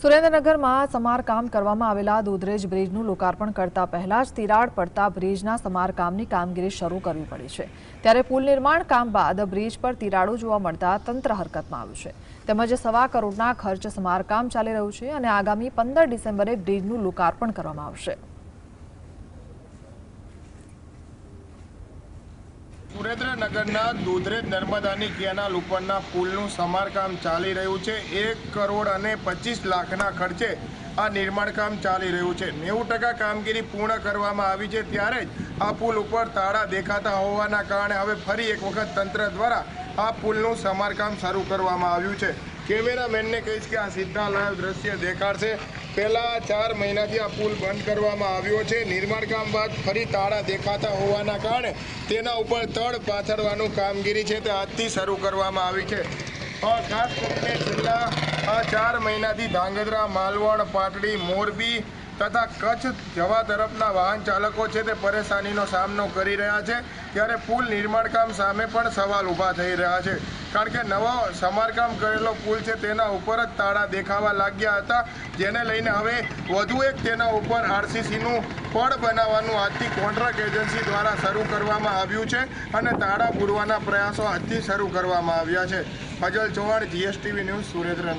સુરેન્દ્રનગરમાં સમારકામ કરવામાં આવેલા દૂધરેજ બ્રિજનું લોકાર્પણ કરતા પહેલા જ તિરાડ પડતા બ્રિજના સમારકામની કામગીરી શરૂ કરવી પડી છે. ત્યારે પુલ નિર્માણ કામ બાદ બ્રિજ પર તિરાડો જોવા મળતા તંત્ર હરકતમાં આવ્યું છે. તેમજ સવા કરોડના ખર્ચ સમારકામ ચાલી રહ્યું છે અને આગામી પંદર ડિસેમ્બરે બ્રિજનું લોકાર્પણ કરવામાં આવશે. સુરેન્દ્રનગરના દૂધરેજ નર્મદાની કેનાલ ઉપરના પુલનું સમારકામ ચાલી રહ્યું છે. એક કરોડ અને પચીસ લાખના ખર્ચે આ નિર્માણ કામ ચાલી રહ્યું છે. નેવું ટકા કામગીરી પૂર્ણ કરવામાં આવી છે ત્યારે જ આ પુલ ઉપર તાળા દેખાતા હોવાના કારણે હવે ફરી એક વખત તંત્ર દ્વારા આ પુલનું સમારકામ શરૂ કરવામાં આવ્યું છે. કેમેરામેનને કહીશ કે આ સીધા લાઈવ દ્રશ્ય દેખાડશે. પહેલા ચાર મહિનાથી આ પુલ બંધ કરવામાં આવ્યો છે. નિર્માણ કામ બાદ ફરી તાળા દેખાતા હોવાના કારણે તેના ઉપર તળ પાથરવાનું કામગીરી છે તે આજથી શરૂ કરવામાં આવી છે. ખાસ કરીને છેલ્લા ચાર મહિનાથી ધાંગધ્રા, માલવણ, પાટડી, મોરબી તથા કચ્છ જવા તરફના વાહન ચાલકો છે તે પરેશાનીનો સામનો કરી રહ્યા છે. ત્યારે પુલ નિર્માણ કામ સામે પણ સવાલ ઊભા થઈ રહ્યા છે. કારણ કે નવો સમારકામ કરેલો પુલ છે, તેના ઉપર જ તાળા દેખાવા લાગ્યા હતા, જેને લઈને હવે વધુ એક તેના ઉપર આરસીસીનું પડ બનાવવાનું આજથી કોન્ટ્રાક્ટ એજન્સી દ્વારા શરૂ કરવામાં આવ્યું છે અને તાળા પૂરવાના પ્રયાસો આજથી શરૂ કરવામાં આવ્યા છે. Fazal Chauhan, GSTV news Surendranagar.